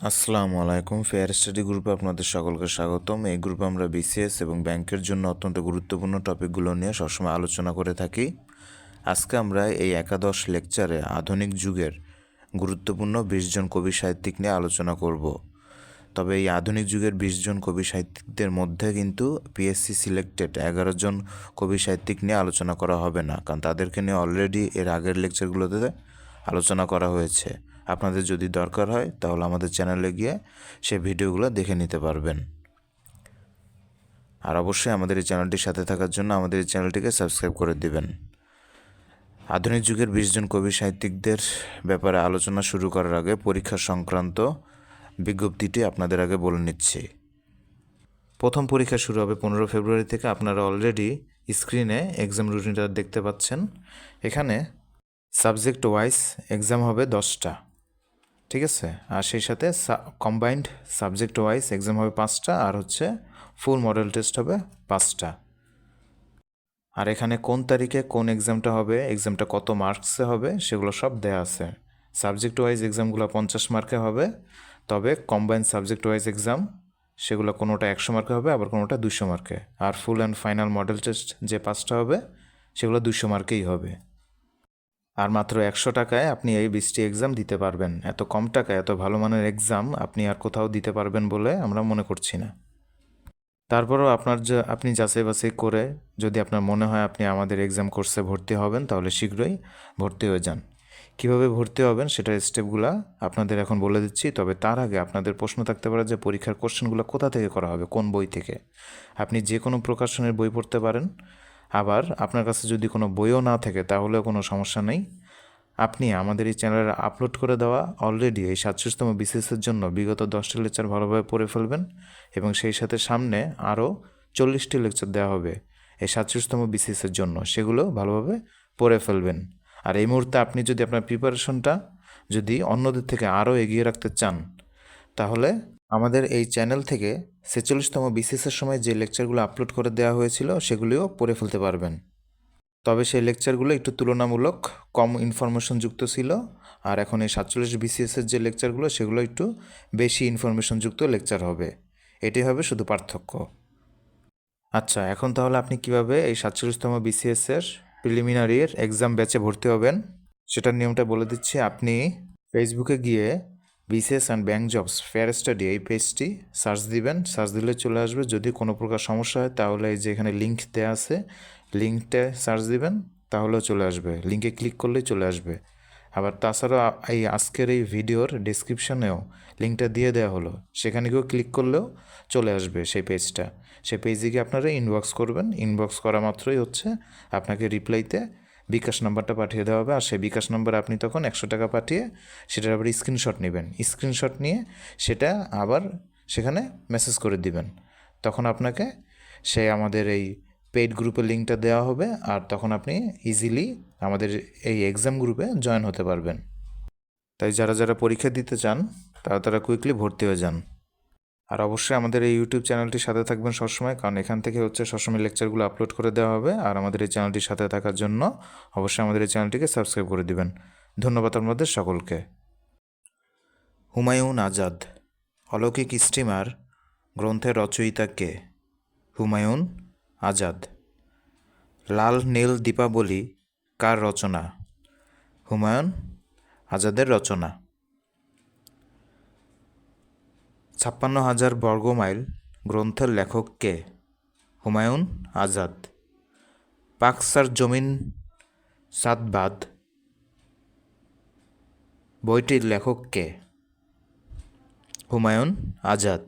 আসসালামু আলাইকুম। Fair study গ্রুপে আপনাদের সকলকে স্বাগতম। এই গ্রুপে আমরা বিসিএস এবং ব্যাংকের জন্য অত্যন্ত গুরুত্বপূর্ণ টপিকগুলো নিয়ে সবসময় আলোচনা করে থাকি। আজকে আমরা এই একাদশ লেকচারে আধুনিক যুগের গুরুত্বপূর্ণ বিশ জন কবি সাহিত্যিক নিয়ে আলোচনা করব। তবে এই আধুনিক যুগের বিশ জন কবি সাহিত্যিকদের মধ্যে কিন্তু পিএসসি সিলেক্টেড এগারো জন কবি সাহিত্যিক নিয়ে আলোচনা করা হবে না, কারণ তাদেরকে নিয়ে অলরেডি এর আগের লেকচারগুলোতে আলোচনা করা হয়েছে। আপনাদের যদি দরকার হয়, তাহলে আমাদের চ্যানেলে গিয়ে সে ভিডিওগুলো দেখে নিতে পারবেন। আর অবশ্যই আমাদের এই চ্যানেলটির সাথে থাকার জন্য আমাদের এই চ্যানেলটিকে সাবস্ক্রাইব করে দিবেন। আধুনিক যুগের বিশ জন কবি সাহিত্যিকদের ব্যাপারে আলোচনা শুরু করার আগে পরীক্ষা সংক্রান্ত বিজ্ঞপ্তিটি আপনাদের আগে বলে নিচ্ছি। প্রথম পরীক্ষা শুরু হবে পনেরো ফেব্রুয়ারি থেকে। আপনারা অলরেডি স্ক্রিনে এক্সাম রুটিনটা দেখতে পাচ্ছেন। এখানে সাবজেক্ট ওয়াইজ এক্সাম হবে দশটা। ঠিক আছে? আর সেই সাথে কম্বাইন্ড সাবজেক্ট ওয়াইজ এক্সাম হবে পাঁচটা, আর হচ্ছে ফুল মডেল টেস্ট হবে পাঁচটা। আর এখানে কোন তারিখে কোন এক্সামটা হবে এক্সামটা কত মার্কসে হবে, সেগুলো সব দেয়া আছে। সাবজেক্ট ওয়াইজ এক্সামগুলো পঞ্চাশ মার্কে হবে, তবে কম্বাইন্ড সাবজেক্ট ওয়াইজ এক্সাম সেগুলো কোনোটা একশো মার্কে হবে, আবার কোনোটা দুশো মার্কে আর full and final model test যে পাঁচটা হবে, সেগুলো দুশো মার্কেই হবে। আর মাত্র একশো টাকায় আপনি এই বিশটি এক্সাম দিতে পারবেন। এত কম টাকায়, এত ভালো মানের এক্সাম আপনি আর কোথাও দিতে পারবেন বলে আমরা মনে করছি না। তারপরেও আপনার যে, আপনি যাচাই বাছাই করে যদি আপনার মনে হয় আপনি আমাদের এক্সাম কোর্সে ভর্তি হবেন, তাহলে শীঘ্রই ভর্তি হয়ে যান। কীভাবে ভর্তি হবেন সেটার স্টেপগুলো আপনাদের এখন বলে দিচ্ছি, তবে তার আগে আপনাদের প্রশ্ন থাকতে পারে যে, পরীক্ষার কোশ্চেনগুলো কোথা থেকে করা হবে, কোন বই থেকে? আপনি যে কোনো প্রকাশনের বই পড়তে পারেন আবার আপনার কাছে যদি কোনো বইও না থাকে, তাহলেও কোনো সমস্যা নেই। আপনি আমাদের এই চ্যানেলে আপলোড করে দেওয়া অলরেডি এই সাতশোতম বিসিএসের জন্য বিগত দশটি লেকচার ভালোভাবে পড়ে ফেলবেন এবং সেই সাথে সামনে আরও চল্লিশটি লেকচার দেওয়া হবে এই সাতশোতম বিসিএসের জন্য। সেগুলো ভালোভাবে পড়ে ফেলবেন। আর এই মুহূর্তে আপনি যদি আপনার প্রিপারেশনটা যদি অন্যদের থেকে আরও এগিয়ে রাখতে চান, তাহলে আমাদের এই চ্যানেল থেকে ছেচল্লিশতম বিসিএসের সময় যে লেকচারগুলো আপলোড করে দেওয়া হয়েছিল, সেগুলিও পড়ে ফেলতে পারবেন। তবে সেই লেকচারগুলো একটু তুলনামূলক কম ইনফরমেশন যুক্ত ছিল, আর এখন এই সাতচল্লিশ বিসিএসের যে লেকচারগুলো, সেগুলো একটু বেশি ইনফরমেশন যুক্ত লেকচার হবে। এটি হবে শুধু পার্থক্য। আচ্ছা এখন তাহলে আপনি কীভাবে এই সাতচল্লিশতম বিসিএসের প্রিলিমিনারির এক্সাম ব্যাচে ভর্তি হবেন? সেটার নিয়মটা বলে দিচ্ছি। আপনি ফেসবুকে গিয়ে BCS and bank jobs fair study এই পেজটি সার্চ দিবেন সার্চ দিলে চলে আসবে। যদি কোনো প্রকার সমস্যা হয়, তাহলে এই যে এখানে লিঙ্ক দেওয়া আছে লিঙ্কটা সার্চ দিবেন, তাহলেও চলে আসবে। লিঙ্কে ক্লিক করলেই চলে আসবে। আবার তাছাড়া এই আজকের এই ভিডিওর ডিসক্রিপশনেও লিঙ্কটা দিয়ে দেওয়া হলো। সেখানে গিয়েও ক্লিক করলেও চলে আসবে সেই পেজটা সেই পেজে গিয়ে আপনারা ইনবক্স করবেন। ইনবক্স করা মাত্রই হচ্ছে আপনাকে রিপ্লাইতে বিকাশ নাম্বারটা পাঠিয়ে দেওয়া হবে। আর সেই বিকাশ নাম্বারে আপনি তখন একশো টাকা পাঠিয়ে সেটার আবার স্ক্রিনশট নেবেন। স্ক্রিনশট নিয়ে সেটা আবার সেখানে মেসেজ করে দিবেন। তখন আপনাকে সে আমাদের এই পেইড গ্রুপের লিঙ্কটা দেওয়া হবে আর তখন আপনি ইজিলি আমাদের এই এক্সাম গ্রুপে জয়েন হতে পারবেন। তাই যারা যারা পরীক্ষা দিতে চান, তারা তারা কুইকলি ভর্তি হয়ে যান। আর অবশ্যই আমাদের এই ইউটিউব চ্যানেলটির সাথে থাকবেন সবসময়, কারণ এখান থেকে হচ্ছে সবসময় লেকচারগুলো আপলোড করে দেওয়া হবে। আর আমাদের এই চ্যানেলটির সাথে থাকার জন্য অবশ্যই আমাদের এই চ্যানেলটিকে সাবস্ক্রাইব করে দিবেন। ধন্যবাদ আপনাদের সকলকে। হুমায়ুন আজাদ, অলৌকিক স্টিমার গ্রন্থের রচয়িতা কে? হুমায়ুন আজাদ, লাল নীল দীপাবলি কার রচনা? হুমায়ুন আজাদের রচনা। ছাপ্পান্ন হাজার বর্গমাইল গ্রন্থের লেখক কে? হুমায়ুন আজাদ। পাকসার জমিন সাদবাদ। বইটির লেখক কে? হুমায়ুন আজাদ।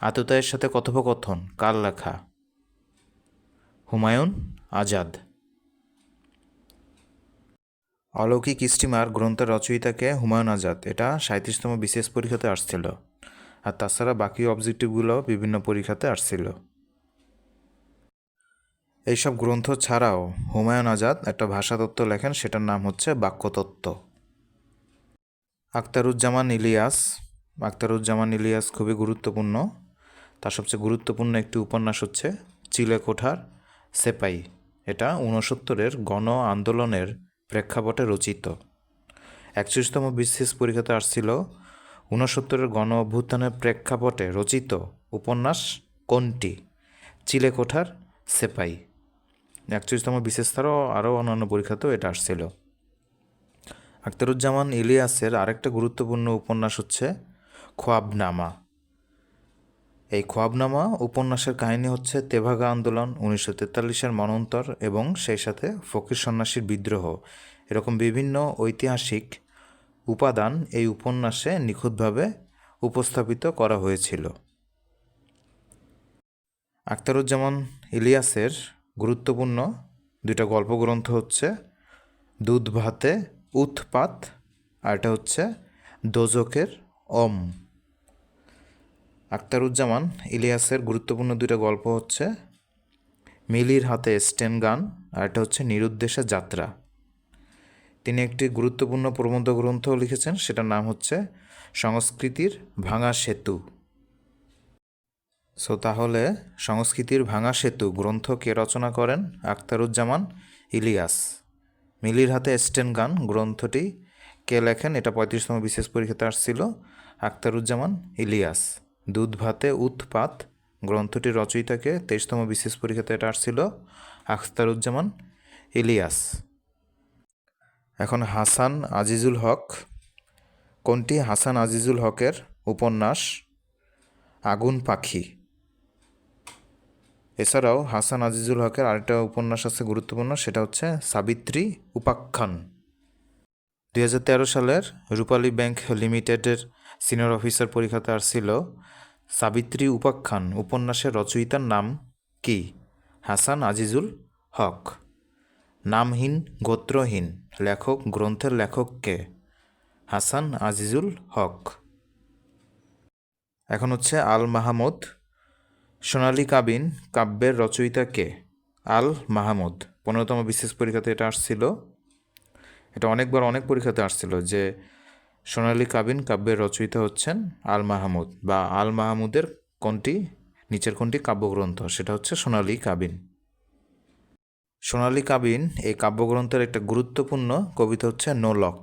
আততায়ের সাথে কথোপকথন, কার লেখা? হুমায়ুন আজাদ। অলৌকিক স্টিমার গ্রন্থের রচয়িতাকে হুমায়ুন আজাদ। এটা সাঁত্রিশতম বিশেষ পরীক্ষাতে আসছিল। আর তাছাড়া বাকি অবজেক্টিভগুলো বিভিন্ন পরীক্ষাতে আসছিল। এইসব গ্রন্থ ছাড়াও হুমায়ুন আজাদ একটা ভাষাতত্ত্ব লেখেন, সেটার নাম হচ্ছে বাক্যতত্ত্ব। আখতারুজ্জামান ইলিয়াস আখতারুজ্জামান ইলিয়াস খুবই গুরুত্বপূর্ণ। তার সবচেয়ে গুরুত্বপূর্ণ একটি উপন্যাস হচ্ছে চিলে কোঠার সেপাই। এটা ঊনসত্তরের গণ আন্দোলনের প্রেক্ষাপটে রচিত। একচল্লিশতম বিশেষ পরীক্ষাতে আসছিল ঊনসত্তরের গণ অভ্যুত্থানের প্রেক্ষাপটে রচিত উপন্যাস কোনটি? চিলেকোঠার সেপাই। একচল্লিশতম বিশেষ স্তরও আরও অন্যান্য পরীক্ষাতেও এটা আসছিল। আখতারুজ্জামান ইলিয়াসের আরেকটা গুরুত্বপূর্ণ উপন্যাস হচ্ছে খোয়াবনামা। এই খোয়াবনামা উপন্যাসের কাহিনী হচ্ছে তেভাগা আন্দোলন উনিশশো তেতাল্লিশের মনন্তর এবং সেই সাথে ফকির সন্ন্যাসীর বিদ্রোহ। এরকম বিভিন্ন ঐতিহাসিক উপাদান এই উপন্যাসে নিখুঁতভাবে উপস্থাপিত করা হয়েছিল। আখতারুজ্জামান ইলিয়াসের গুরুত্বপূর্ণ দুইটা গল্পগ্রন্থ হচ্ছে দুধ ভাতে উৎপাত, আর এটা হচ্ছে দোজকের অম। আখতারুজ্জামান ইলিয়াসের গুরুত্বপূর্ণ দুইটা গল্প হচ্ছে মিলির হাতে স্টেন গান, আর এটা হচ্ছে নিরুদ্দেশে যাত্রা। তিনি একটি গুরুত্বপূর্ণ প্রবন্ধ গ্রন্থ লিখেছেন, সেটার নাম হচ্ছে সংস্কৃতির ভাঙা সেতু। সো তাহলে সংস্কৃতির ভাঙা সেতু গ্রন্থ কে রচনা করেন? আখতারুজ্জামান ইলিয়াস। মিলির হাতে স্টেন গান, গ্রন্থটি কে লেখেন? এটা পঁয়ত্রিশতম বিশেষ পরীক্ষাতে আসছিল। আখতারুজ্জামান ইলিয়াস। দুধ ভাতে উৎপাত গ্রন্থটির রচয়িতাকে তেইশতম বিশেষ পরীক্ষাতে এটা আসছিল। আখতারুজ্জামান ইলিয়াস। এখন হাসান আজিজুল হক। কোনটি? হাসান আজিজুল হকের উপন্যাস আগুন পাখি। এছাড়াও হাসান আজিজুল হকের আরেকটা উপন্যাস আছে গুরুত্বপূর্ণ, সেটা হচ্ছে সাবিত্রী উপাখ্যান। দুই হাজার তেরো সালের রূপালী ব্যাংক লিমিটেডের সিনিয়র অফিসার পরীক্ষাতে আসছিল সাবিত্রী উপাখ্যান। উপন্যাসের রচয়িতার নাম কি? হাসান আজিজুল হক। নামহীন গোত্রহীন লেখক, গ্রন্থের লেখককে হাসান আজিজুল হক। এখন হচ্ছে আল মাহমুদ। সোনালী কাবিন কাব্যের রচয়িতা কে? আল মাহমুদ। পনেরোতম বিশেষ পরীক্ষাতে এটা আসছিল। এটা অনেকবার অনেক পরীক্ষাতে আসছিল যে সোনালী কাবিন কাব্যের রচয়িতা হচ্ছেন আল মাহমুদ বা আল মাহমুদের কোনটি, নিচের কোনটি কাব্যগ্রন্থ? সেটা হচ্ছে সোনালী কাবিন। সোনালী কাবিন এই কাব্যগ্রন্থের একটা গুরুত্বপূর্ণ কবিতা হচ্ছে নোলক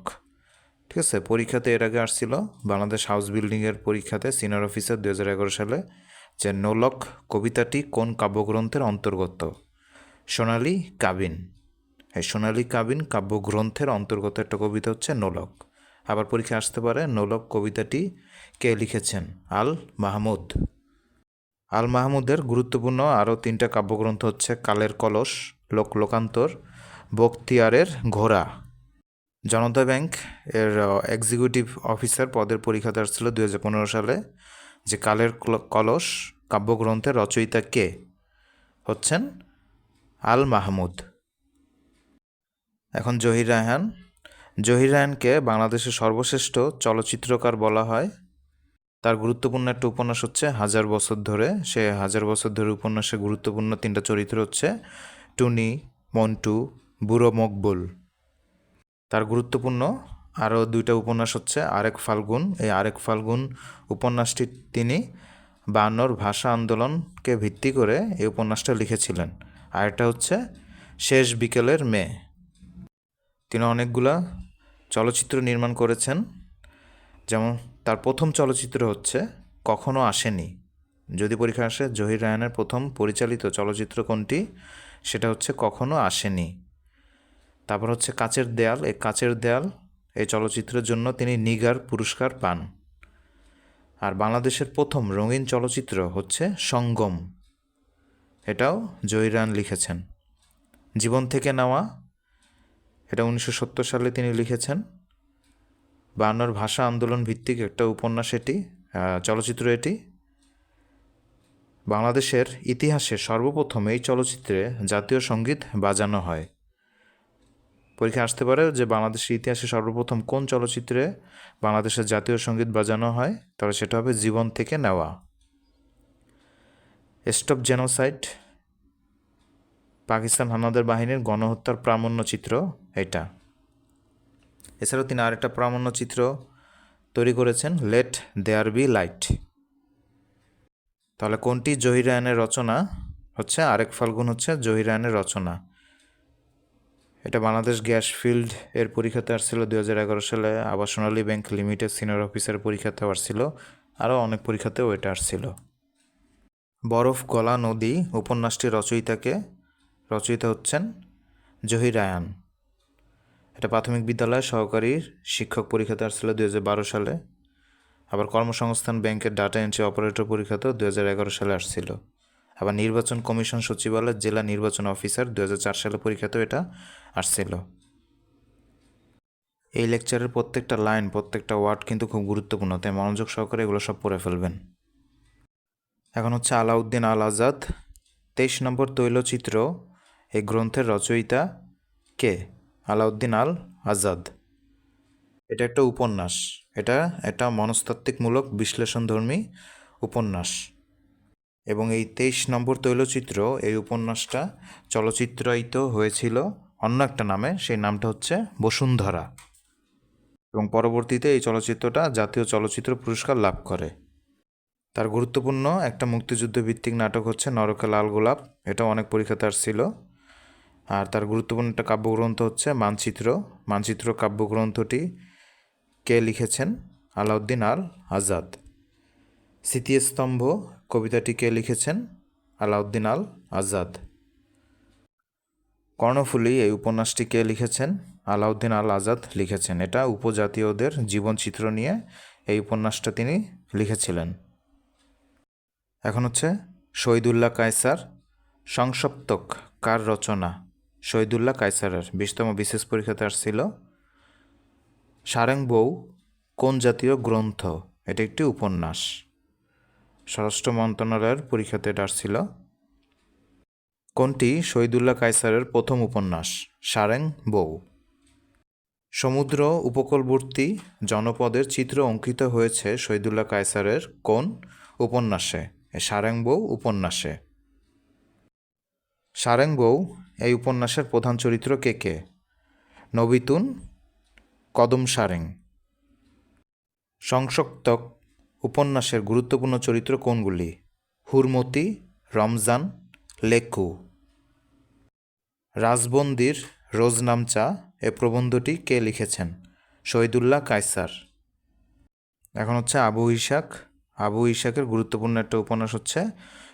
ঠিক আছে? পরীক্ষাতে এর আগে আসছিল বাংলাদেশ হাউস বিল্ডিংয়ের পরীক্ষাতে সিনিয়র অফিসার দু হাজার এগারো সালে যে নোলক কবিতাটি কোন কাব্যগ্রন্থের অন্তর্গত? সোনালী কাবিন। এই সোনালী কাবিন কাব্যগ্রন্থের অন্তর্গত একটা কবিতা হচ্ছে নোলক আবার পরীক্ষা আসতে পারে নোলক কবিতাটি কে লিখেছেন? আল মাহমুদ। আল মাহমুদের গুরুত্বপূর্ণ আরও তিনটা কাব্যগ্রন্থ হচ্ছে কালের কলস লোক লোকান্তর বখতিয়ারের ঘোড়া। জনতা ব্যাংক এর এক্সিকিউটিভ অফিসার পদের পরীক্ষাতে ছিল দু হাজার পনেরো সালে, যে কালের কল- কলস কাব্যগ্রন্থের রচয়িতা কে? হচ্ছেন আল মাহমুদ। এখন জহির রায়হান। জহির রায়হানকে বাংলাদেশের সর্বশ্রেষ্ঠ চলচ্চিত্রকার বলা হয়। তার গুরুত্বপূর্ণ একটা উপন্যাস হচ্ছে হাজার বছর ধরে। সে হাজার বছর ধরে উপন্যাসে গুরুত্বপূর্ণ তিনটা চরিত্র হচ্ছে টুনি, মন্টু, বুড়ো মকবুল। তার গুরুত্বপূর্ণ আরও দুইটা উপন্যাস হচ্ছে আরেক ফাল্গুন। এই আরেক ফাল্গুন উপন্যাসটি তিনি বায়ান্নর ভাষা আন্দোলনকে ভিত্তি করে এই উপন্যাসটা লিখেছিলেন। আর এটা হচ্ছে শেষ বিকেলের মেয়ে তিনি অনেকগুলা চলচ্চিত্র নির্মাণ করেছেন। যেমন তার প্রথম চলচ্চিত্র হচ্ছে কখনো আসেনি। যদি পরীক্ষা আসে, জহির রায়হানের প্রথম পরিচালিত চলচ্চিত্র কোনটি? সেটা হচ্ছে কখনো আসেনি। তারপর হচ্ছে কাচের দেয়াল, এই কাচের দেয়াল, এই চলচ্চিত্রের জন্য তিনি নিগার পুরস্কার পান। আর বাংলাদেশের প্রথম রঙিন চলচ্চিত্র হচ্ছে সঙ্গম। এটাও জয়রান লিখেছেন। জীবন থেকে নেওয়া, এটা উনিশশো সত্তর সালে তিনি লিখেছেন। বায়ান্নর ভাষা আন্দোলন ভিত্তিক একটা উপন্যাস এটি চলচ্চিত্র এটি। বাংলাদেশের ইতিহাসে সর্বপ্রথম এই চলচ্চিত্রে জাতীয় সংগীত বাজানো হয়। পরীক্ষা আসতে পারে যে বাংলাদেশের ইতিহাসে সর্বপ্রথম কোন চলচ্চিত্রে বাংলাদেশের জাতীয় সংগীত বাজানো হয়, তাহলে সেটা হবে জীবন থেকে নেওয়া। স্টপ জেনোসাইড, পাকিস্তান হানাদার বাহিনীর গণহত্যার প্রামাণ্য চিত্র, এটা। এছাড়াও তিনি আরেকটা প্রামাণ্য চিত্র তৈরি করেছেন লেট দেয়ার বি লাইট তাহলে কোনটি জহিরায়নের রচনা? হচ্ছে আরেক ফাল্গুন হচ্ছে জহিরায়নের রচনা। এটা বাংলাদেশ গ্যাস ফিল্ড এর পরীক্ষাতে আসছিল, দুই হাজার এগারো সালে। আবার Sonali bank limited senior officer পরীক্ষাতেও আসছিল। আরও অনেক পরীক্ষাতেও এটা আসছিল। বরফ, গলা, নদী উপন্যাসটির রচয়িতাকে, রচয়িতা হচ্ছেন জহির রায়ান এটা প্রাথমিক বিদ্যালয় সহকারী শিক্ষক পরীক্ষাতে আসছিল, দুই হাজার বারো সালে। আবার কর্মসংস্থান ব্যাংকের ডাটা এন্ট্রি অপারেটর পরীক্ষাতেও দুই হাজার এগারো সালে আসছিল। আবার নির্বাচন কমিশন সচিবালয় জেলা নির্বাচন অফিসার দু হাজার চার সালে পরীক্ষাতেও এটা আসছিল। এই লেকচারের প্রত্যেকটা লাইন, প্রত্যেকটা ওয়ার্ড কিন্তু খুব গুরুত্বপূর্ণ, তাই মনোযোগ সহকারে এগুলো সব পড়ে ফেলবেন। এখন হচ্ছে আলাউদ্দিন আল আজাদ, তেইশ নম্বর তৈলচিত্র, এই গ্রন্থের রচয়িতা কে? আলাউদ্দিন আল আজাদ। এটা একটা উপন্যাস। এটা একটা মনস্তাত্ত্বিকমূলক বিশ্লেষণধর্মী উপন্যাস। এবং এই তেইশ নম্বর তৈলচিত্র, এই উপন্যাসটা চলচ্চিত্রায়িত হয়েছিল অন্য একটা নামে, সেই নামটা হচ্ছে বসুন্ধরা। এবং পরবর্তীতে এই চলচ্চিত্রটা জাতীয় চলচ্চিত্র পুরস্কার লাভ করে। তার গুরুত্বপূর্ণ একটা মুক্তিযুদ্ধ ভিত্তিক নাটক হচ্ছে নরকে লাল গোলাপ, এটা অনেক পরীক্ষাতে আসছিল আর তার গুরুত্বপূর্ণ একটা কাব্যগ্রন্থ হচ্ছে মানচিত্র। মানচিত্র কাব্যগ্রন্থটি কে লিখেছেন? আলাউদ্দিন আল আজাদ স্মৃতিস্তম্ভ কবিতাটি কে লিখেছেন? আলাউদ্দিন আল আজাদ কর্ণফুলী এই উপন্যাসটি কে লিখেছেন? আলাউদ্দিন আল আজাদ লিখেছেন। এটা উপজাতীয়দের জীবনচিত্র নিয়ে এই উপন্যাসটা তিনি লিখেছিলেন। এখন হচ্ছে শহীদুল্লাহ কায়সার সংসপ্তক কার রচনা। শহীদুল্লাহ কায়সারের বিশতম বিশেষ পরীক্ষাতে আসছিল সারেং বউ, কোন জাতীয় গ্রন্থ? এটি একটি উপন্যাস। স্বরাষ্ট্র মন্ত্রণালয়ের পরীক্ষাতে এটা আসছিল। কোনটি শহীদুল্লাহ কায়সারের প্রথম উপন্যাস, সারেং বউ? সমুদ্র উপকূলবর্তী জনপদের চিত্র অঙ্কিত হয়েছে শহীদুল্লাহ কায়সারের কোন উপন্যাসে? সারেং বউ উপন্যাসে। সারেং বউ, এই উপন্যাসের প্রধান চরিত্র কে কে? নবিতুন কদম সারেং। সংসক্তক উপন্যাসের গুরুত্বপূর্ণ চরিত্র কোনগুলি? হুরমতি, রমজান লেকু রাজবন্দির রোজনামচা এ প্রবন্ধটি কে লিখেছেন? শহীদুল্লাহ কায়সার। এখন হচ্ছে আবু ইশাক। আবু ইশাকের গুরুত্বপূর্ণ একটা উপন্যাস হচ্ছে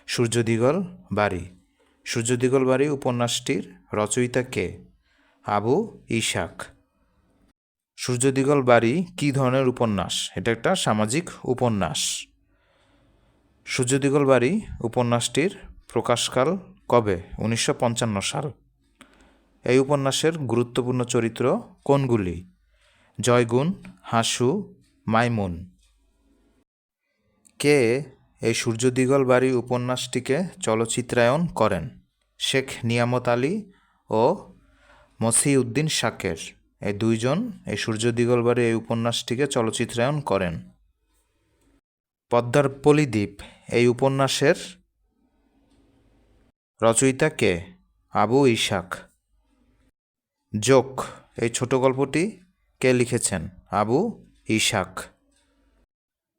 সূর্যদিগল বাড়ি। সূর্যদিগল বাড়ি উপন্যাসটির রচয়িতা কে? আবু ইশাক। সূর্যদিগল বাড়ি কী ধরনের উপন্যাস? এটা একটা সামাজিক উপন্যাস। সূর্যদিগল বাড়ি উপন্যাসটির প্রকাশকাল কবে? উনিশশো পঞ্চান্ন সাল। এই উপন্যাসের গুরুত্বপূর্ণ চরিত্র কোনগুলি? জয়গুণ, হাসু, মাইমুন। কে এই সূর্যদিগল বাড়ি উপন্যাসটিকে চলচ্চিত্রায়ন করেন? শেখ নিয়ামত আলী ও মসিউদ্দিন শাকের। এই দুইজন এই সূর্যদিগল বাড়ি এই উপন্যাসটিকে চলচ্চিত্রায়ন করেন। পদ্মার পলিদ্বীপ এই উপন্যাসের রচয়িতা কে? আবু ইশাক। জোক এই ছোট গল্পটি কে লিখেছেন? আবু ইশাক।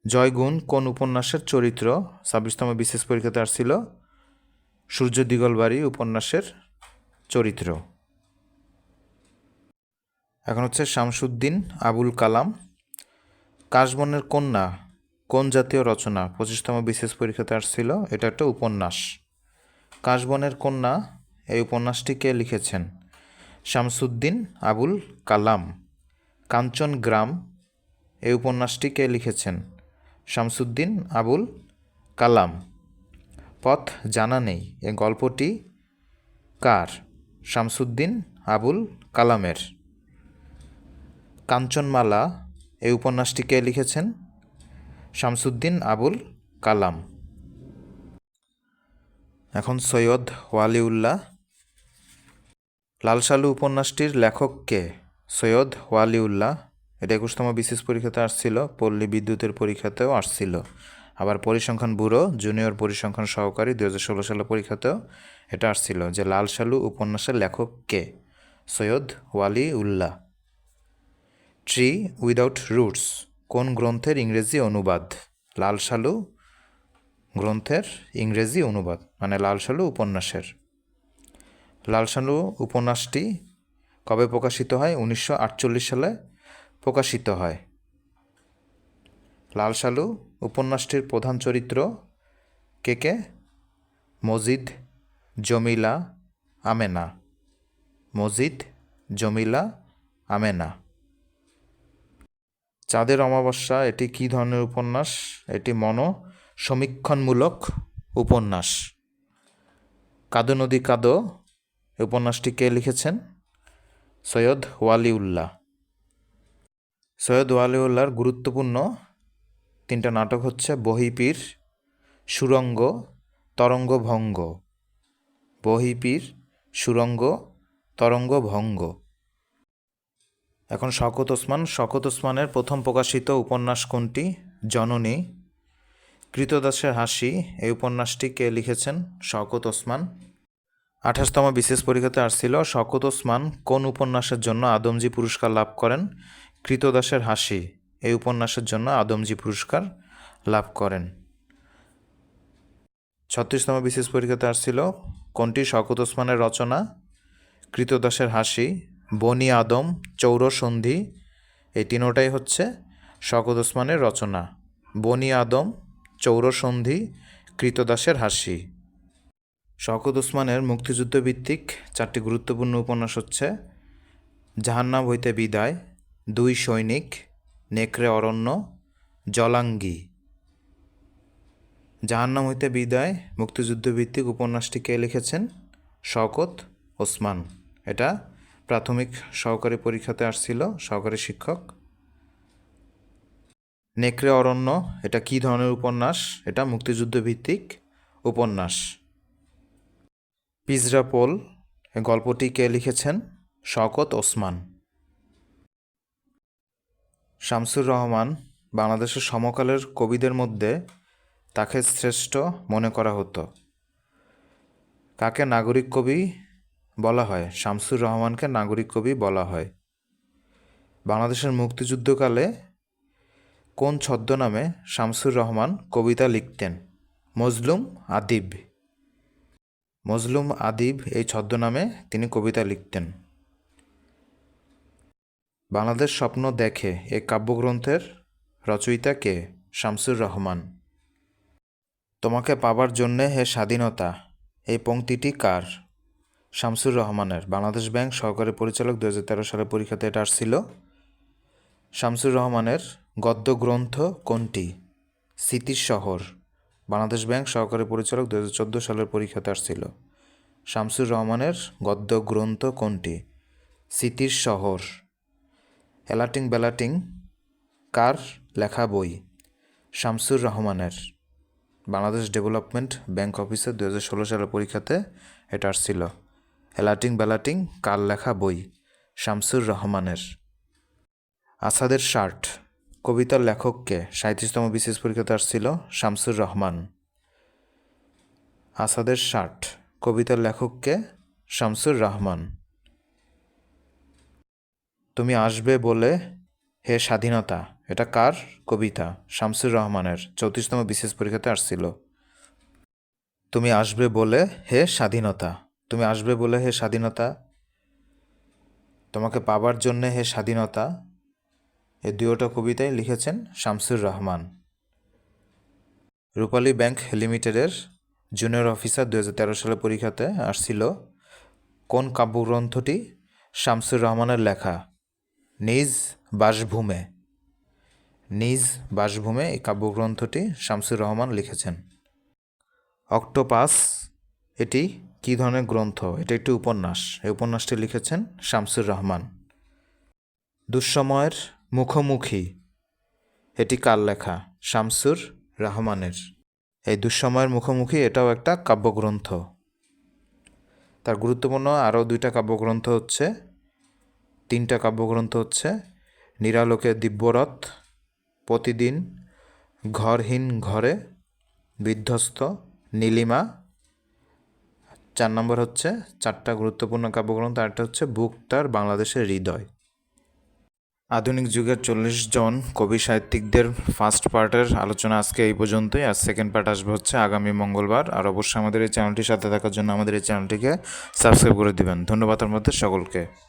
জয়গুণ কোন উপন্যাসের চরিত্র? ছাব্বিশতম বিশেষ পরীক্ষাতে আসছিল সূর্য দিগলবাড়ি উপন্যাসের চরিত্র। এখন হচ্ছে শামসুদ্দিন, আবুল কালাম। কাশবনের কন্যা, কোন জাতীয় রচনা? পঁচিশতম বিশেষ পরীক্ষাতে আসছিল, এটা একটা উপন্যাস। কাশবনের কন্যা, এই উপন্যাসটি কে লিখেছেন? শামসুদ্দিন, আবুল কালাম। কাঞ্চন গ্রাম, এই উপন্যাসটি কে লিখেছেন? শামসুদ্দিন, আবুল কালাম। পথ জানা নেই, এ গল্পটি কার? শামসুদ্দিন, আবুল কালামের। কাঞ্চনমালা এই উপন্যাসটি কে লিখেছেন শামসুদ্দিন আবুল কালাম। এখন সৈয়দ ওয়ালিউল্লাহ। লালসালু উপন্যাসটির লেখক কে? সৈয়দ ওয়ালিউল্লাহ। এটা একুশতম বিশেষ পরীক্ষাতে আসছিল, পল্লী বিদ্যুতের পরীক্ষাতেও আসছিল। আবার পরিসংখ্যান ব্যুরো, জুনিয়র পরিসংখ্যান সহকারী দু হাজার ষোলো সালের পরীক্ষাতেও এটা আসছিল যে লাল সালু উপন্যাসের লেখক কে? Syed Wali Ullah tree without roots কোন গ্রন্থের ইংরেজি অনুবাদ? লাল সালু গ্রন্থের ইংরেজি অনুবাদ মানে লাল সালু উপন্যাসের। লাল সালু উপন্যাসটি কবে প্রকাশিত হয়? উনিশশো আটচল্লিশ সালে প্রকাশিত হয়। লাল সালু উপন্যাসটির প্রধান চরিত্র কে কে? মজিদ জমিলা আমেনা। মজিদ জমিলা আমেনা। চাঁদের অমাবস্যা, এটি কী ধরনের উপন্যাস? এটি মন সমীক্ষণমূলক উপন্যাস। কাদো নদী কাদো উপন্যাসটি কে লিখেছেন? সৈয়দ ওয়ালিউল্লাহ। সৈয়দ ওয়ালিউল্লাহর গুরুত্বপূর্ণ তিনটা নাটক হচ্ছে বহিপীর, সুরঙ্গ তরঙ্গভঙ্গ বহিপীর, সুরঙ্গ, তরঙ্গ ভঙ্গ। এখন শকত ওসমান শকত ওসমানের প্রথম প্রকাশিত উপন্যাস কোনটি? জননী, কৃতদাসের হাসি, এই উপন্যাসটি কে লিখেছেন? শকত ওসমান। আঠাশতম বিশেষ পরীক্ষাতে আসছিল শকত ওসমান কোন উপন্যাসের জন্য আদমজি পুরস্কার লাভ করেন? কৃতদাসের হাসি, এই উপন্যাসের জন্য আদমজি পুরস্কার লাভ করেন। ছত্রিশতম বিশেষ পরীক্ষাতে আসছিল, কোনটি? শকত ওসমানের রচনা, কৃতদাসের হাসি বনি আদম, চৌরসন্ধি, এই তিনোটাই হচ্ছে শকত ওসমানের রচনা। বনি আদম, চৌরসন্ধি, কৃতদাসের হাসি। শকত ওসমানের মুক্তিযুদ্ধ ভিত্তিক চারটি গুরুত্বপূর্ণ উপন্যাস হচ্ছে, জাহান্নাম হইতে বিদায়, দুই সৈনিক, নেকড়ে অরণ্য, জলাঙ্গি। জাহান্নাম হইতে বিদায় মুক্তিযুদ্ধ ভিত্তিক উপন্যাসটি কে লিখেছেন? শকত ওসমান। এটা প্রাথমিক সহকারী পরীক্ষাতে আসছিল, সহকারী শিক্ষক। নেকড়ে অরণ্য, এটা কী ধরনের উপন্যাস? এটা মুক্তিযুদ্ধ ভিত্তিক উপন্যাস। পিজরা পোল গল্পটি কে লিখেছেন? শওকত ওসমান। শামসুর রহমান, বাংলাদেশের সমকালের কবিদের মধ্যে তাকে শ্রেষ্ঠ মনে করা হতো। কাকে নাগরিক কবি বলা হয়, শামসুর রহমানকে নাগরিক কবি বলা হয়। বাংলাদেশের মুক্তিযুদ্ধকালে কোন ছদ্মনামে শামসুর রহমান কবিতা লিখতেন? মজলুম আদিব। মজলুম আদিব এই ছদ্মনামে তিনি কবিতা লিখতেন। বাংলাদেশ স্বপ্ন দেখে এই কাব্যগ্রন্থের রচয়িতা কে? শামসুর রহমান। তোমাকে পাবার জন্যে হে স্বাধীনতা, এই পংক্তিটি কার? শামসুর রহমানের। বাংলাদেশ ব্যাংক সহকারী পরিচালক দু সালে পরীক্ষাতে এটা আসছিল। শামসুর রহমানের গদ্য গ্রন্থ কোনটি? স্মৃতির শহর। বাংলাদেশ ব্যাংক সহকারী পরিচালক দু হাজার চোদ্দ সালের পরীক্ষাতে আসছিল। শামসুর রহমানের গদ্য গ্রন্থ কোনটি? স্মৃতির শহর। এলাটিং বেলাটিং কার লেখা বই? শামসুর রহমানের। বাংলাদেশ ডেভেলপমেন্ট ব্যাংক অফিসের দু হাজার ষোলো সালের পরীক্ষাতে এটা আসছিল। এলাটিং বেলাটিং কার লেখা বই, শামসুর রহমানের। আসাদের শার্ট, কবিতার লেখককে সাঁত্রিশতম বিশেষ পরীক্ষাতে আসছিল, শামসুর রহমান। আসাদের শার্ট, কবিতার লেখককে শামসুর রহমান। তুমি আসবে বলে, হে স্বাধীনতা, এটা কার কবিতা? শামসুর রহমানের, চৌত্রিশতম বিশেষ পরীক্ষাতে আসছিল। তুমি আসবে বলে, হে স্বাধীনতা তুমি আসবে বলে হে স্বাধীনতা? তোমাকে পাবার জন্যে হে স্বাধীনতা? এ দুয়োটা কবিতায় লিখেছেন শামসুর রহমান। রূপালী ব্যাংক লিমিটেডের জুনিয়র অফিসার দু হাজার তেরো সালে পরীক্ষাতে আসছিল কোন কাব্যগ্রন্থটি শামসুর রহমানের লেখা? নিজ বাসভূমে। নিজ বাসভূমে এই কাব্যগ্রন্থটি শামসুর রহমান লিখেছেন। অক্টোপাস এটি কী ধরনের গ্রন্থ? এটা একটি উপন্যাস। এই উপন্যাসটি লিখেছেন শামসুর রহমান। দুঃসময়ের মুখোমুখি। এটি কার লেখা? শামসুর রহমানের। এই দুঃসময়ের মুখোমুখি এটাও একটা কাব্যগ্রন্থ। তার গুরুত্বপূর্ণ আরও দুইটা কাব্যগ্রন্থ হচ্ছে। তিনটা কাব্যগ্রন্থ হচ্ছে নিরালোকে দিব্যরথ, প্রতিদিন ঘরহীন ঘরে, বিধ্বস্ত, নীলিমা চার নম্বর হচ্ছে চারটা গুরুত্বপূর্ণ কাব্যগ্রন্থ আরেকটা হচ্ছে বুক তার বাংলাদেশের হৃদয়। আধুনিক যুগের চল্লিশ জন কবি সাহিত্যিকদের ফার্স্ট পার্টের আলোচনা আজকে এই পর্যন্তই। আর সেকেন্ড পার্ট আসবে হচ্ছে আগামী মঙ্গলবার। আর অবশ্যই আমাদের এই চ্যানেলটির সাথে থাকার জন্য আমাদের এই চ্যানেলটিকে সাবস্ক্রাইব করে দেবেন। ধন্যবাদ মধ্যে সকলকে।